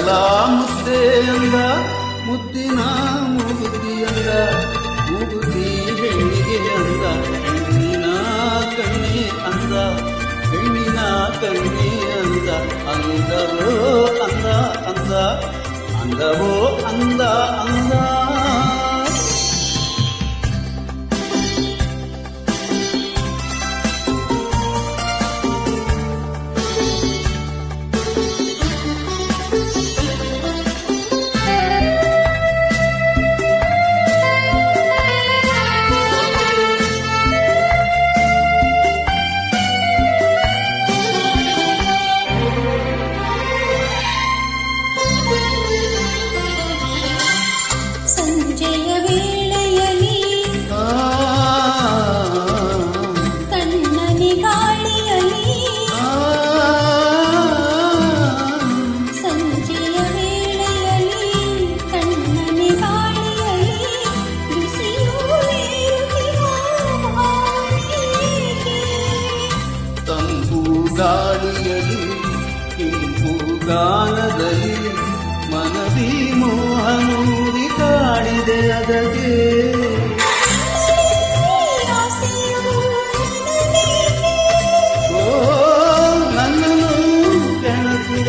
ಕಡಲ ಮುದ್ದೆ ಅಂದ ಮುದ್ದಿನ ಮುಗುದಿ ಅಂದ ಮುಗುದಿ ಹೆಣ್ಣಿಗೆ ಅಂದ, ಹೆಣ್ಣಿನ ಕಣ್ಣಿ ಅಂದ, ಹೆಣ್ಣಿನ ಕಣ್ಣಿ ಅಂದ, ಅಂದವೋ ಅಂದ ಅಂದ, ಅಂದವೋ ಅಂದ ಅಂದ. ತಂಪು ಗಾಳಿಯಲ್ಲಿ ಕೆಂಪು ಗಾನದಲ್ಲಿ ಮನದಿ ಮೋಹನೂರಿ ಕಾಡಿದೆ ಅದಕ್ಕೆ? ಓ ನನ್ನನ್ನು ಕೆಣಕುವ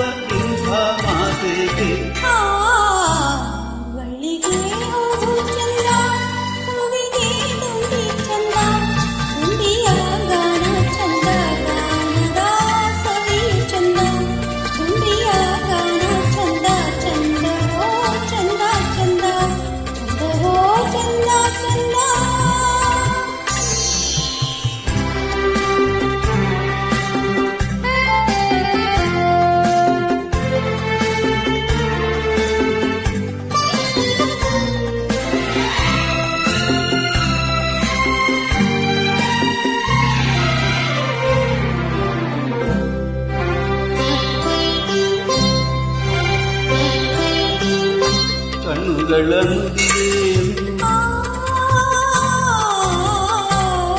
ಕಣ್ಣುಗಳಂದಿದೆ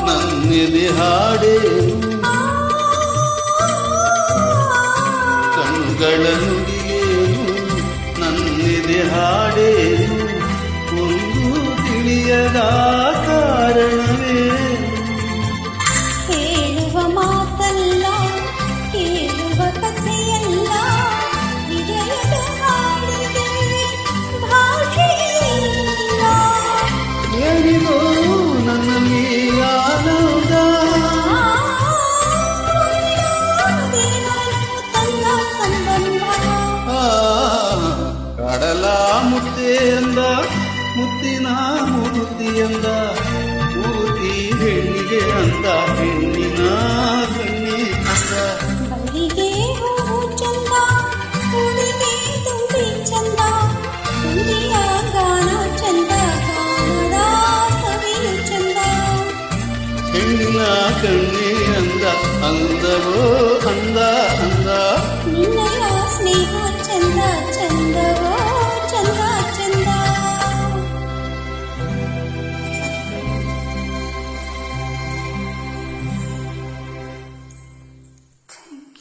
ನನ್ನೆದೆ ಹಾಡೆ. ಕಣ್ಣುಗಳಂದಿದೆ ನನ್ನೆದೆ ಹಾಡೆ. ಒಂದು ತಿಳಿಯದ ಅಂದ ಮೂರ್ತಿ ಹೆಣ್ಣಿಗೆ ಅಂದ ಹೆಣ್ಣಿನ ಕಣ್ಣಿ ಅಂದ ಬಳ್ಳಿಗೆ ಹೂವು ಚಂದ ಹೂವಿಗೆ ತುಂಬಿ ಚಂದ ತುಂಬಿಯ ಗಾನ ಚಂದ ಗಾನದ ಸವಿಯು ಚಂದ ಹೆಣ್ಣಿನ ಕಣ್ಣಿ ಅಂದ ಅಂದವೋ ಅಂದ